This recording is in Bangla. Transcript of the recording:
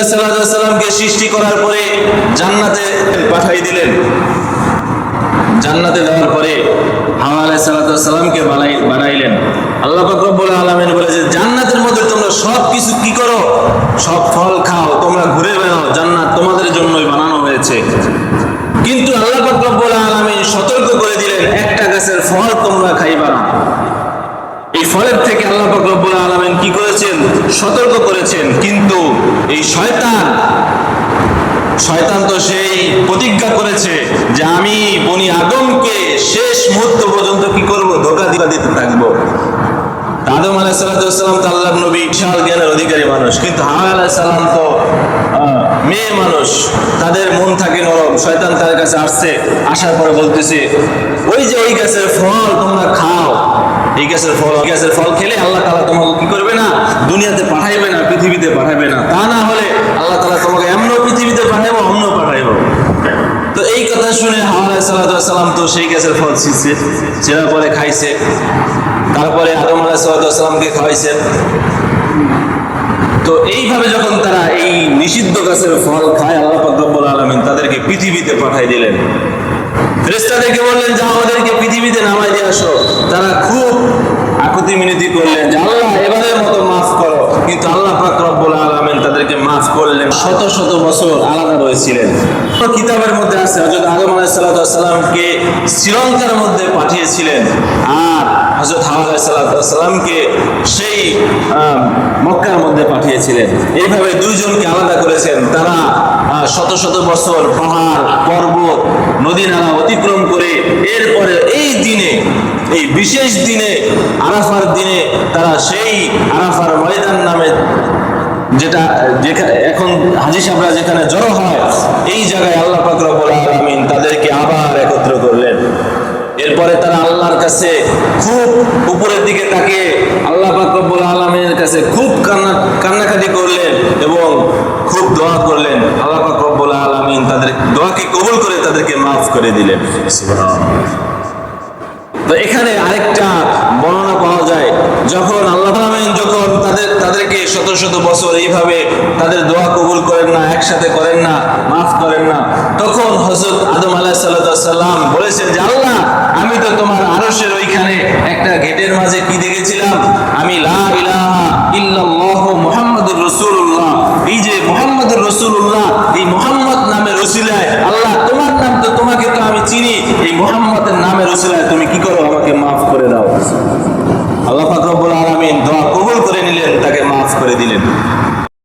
সাল্লামকে সৃষ্টি করার পরে জান্নাতে পাঠাই দিলেন। জান্নাতে দেওয়ার পরে হাওয়া বানাইলেন আল্লাহ ফাকরবুল আলমিন বলে যে, জান্নাতের মধ্যে তোমরা সব কিছু কি করো? সব ফল খাও, তোমরা ঘুরে বেড়াও, জান্নাত তোমাদের জন্যই বানানো হয়েছে। কিন্তু আল্লাহ ফাকরবুল আলমিন সতর্ক করে দিলেন, একটা গাছের ফল তোমরা খাইবা না। এই ফলের থেকে আল্লাহ রব্বুল আলামিন কি করেছেন? সতর্ক করেছেন। কিন্তু এই শয়তান শয়তান তো সেই প্রতিজ্ঞা করেছে যে আমি বনি আদমকে শেষ মুহূর্ত পর্যন্ত কি করব? ধোকা দিবা দিতে থাকব। আদম আলাইসালাম তো আল্লাহ নবী বিশাল জ্ঞানের অধিকারী মানুষ। কিন্তু হাওয়া আলাইসালাম তো আহ, মেয়ে মানুষ। তাদের মন থাকে নরম। শয়তান তাদের কাছে আসছে আসার পরে বলতেছে ওই যে ওই গাছের ফল তোমরা খাও। এই গাছের ফল গাছের ফল খেলে আল্লাহ তালা তোমাকে কি করবে না? দুনিয়াতে পাঠাইবে না, পৃথিবীতে পাঠাবে না। তা না হলে আল্লাহ তালা তোমাকে এমন পৃথিবীতে পাঠাইবো অন্য পাঠাইবো। তো এই কথা শুনে সাল্লাম তো সেই গাছের ফল ছিঁড়ছে, ছেঁড়ার পরে খাইছে। তারপরে আদম আলাহিসাল্লামকে খাওয়াইছেন তো এইভাবে যখন তারা এই নিষিদ্ধ গাছের ফল খায়, আল্লাহ আলমিন তাদেরকে পৃথিবীতে পাঠাই দিলেন। ফেরেস্তাদেরকে বললেন যে আমাদেরকে পৃথিবীতে নামাই দিয়ে আসো। তারা খুব আকুতি মিনতি করলেন যে, আল্লাহ, এবারের মতো মাফ করো। কিন্তু আল্লাহ পাক রব্বুল তাদেরকে মাফ করলেন। শত শত বছর আলাদা রয়েছিলেন। কিতাবের মধ্যে আছে, হযরত আদম আলাইহিস শ্রীলঙ্কার মধ্যে পাঠিয়েছিলেন। আর হযরত হাওয়া আলাইহিস সেই মক্কার মধ্যে পাঠিয়েছিলেন। এইভাবে দুইজনকে আলাদা করেছেন। তারা শত শত বছর পাহাড়, পর্বত, নদী নালা অতিক্রম করে এরপরে এই দিনে, এই বিশেষ দিনে, আরাফার দিনে তারা সেই আরাফার ময়দান নামে যেটা যেখানে এখন হাজি সাহেবরা যেখানে জড়ো হয়, এই জায়গায় আল্লাহ পাক রব্বুল আলামিন তাদেরকে আবার একত্র করলেন। এরপরে তারা আল্লাহর কাছে খুব উপরের দিকে তাকিয়ে আল্লাহ পাক রব্বুল আলামিনের কাছে খুব কান্না, কান্নাকাটি করলেন এবং খুব দোয়া করলেন আল্লাহ পাক রব্বুল আলামিন তাদের দোয়াকে কবুল করে তাদেরকে মাফ করে দিলেন। তো এখানে আরেকটা বর্ণনা পাওয়া যায়, যখন আল্লাহ যখন তাদের, তাদেরকে শত শত বছর এইভাবে তাদের দোয়া কবুল করেন না, একসাথে করেন না, মাফ করেন না, তখন হজরত আদম আলাহ সাল্লাম আল্লাহ, তোমার নাম তো তোমাকে তো আমি চিনি। এই মোহাম্মদের নামের ওসিলায় তুমি কি করো আমাকে মাফ